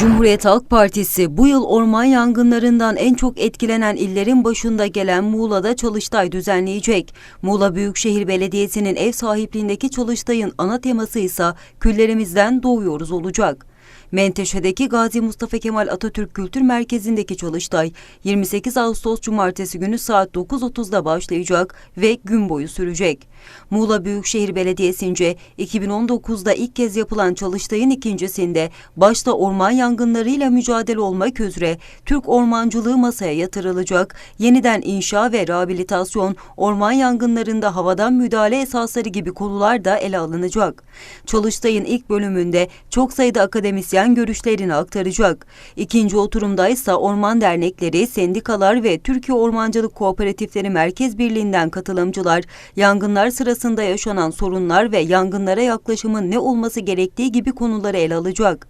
Cumhuriyet Halk Partisi bu yıl orman yangınlarından en çok etkilenen illerin başında gelen Muğla'da Çalıştay düzenleyecek. Muğla Büyükşehir Belediyesi'nin ev sahipliğindeki Çalıştay'ın ana teması ise küllerimizden doğuyoruz olacak. Menteşe'deki Gazi Mustafa Kemal Atatürk Kültür Merkezi'ndeki Çalıştay 28 Ağustos Cumartesi günü saat 9.30'da başlayacak ve gün boyu sürecek. Muğla Büyükşehir Belediyesi'nce 2019'da ilk kez yapılan Çalıştay'ın ikincisinde başta orman yangınlarıyla mücadele olmak üzere Türk ormancılığı masaya yatırılacak, yeniden inşa ve rehabilitasyon, orman yangınlarında havadan müdahale esasları gibi konular da ele alınacak. Çalıştay'ın ilk bölümünde çok sayıda akademisyen görüşlerini aktaracak. İkinci oturumda ise orman dernekleri, sendikalar ve Türkiye Ormancılık Kooperatifleri Merkez Birliği'nden katılımcılar, yangınlar sırasında yaşanan sorunlar ve yangınlara yaklaşımın ne olması gerektiği gibi konuları ele alacak.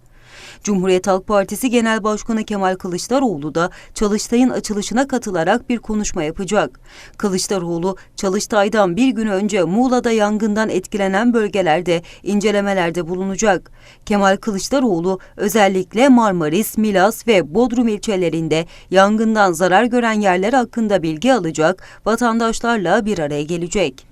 Cumhuriyet Halk Partisi Genel Başkanı Kemal Kılıçdaroğlu da Çalıştay'ın açılışına katılarak bir konuşma yapacak. Kılıçdaroğlu, Çalıştay'dan bir gün önce Muğla'da yangından etkilenen bölgelerde incelemelerde bulunacak. Kemal Kılıçdaroğlu özellikle Marmaris, Milas ve Bodrum ilçelerinde yangından zarar gören yerler hakkında bilgi alacak, vatandaşlarla bir araya gelecek.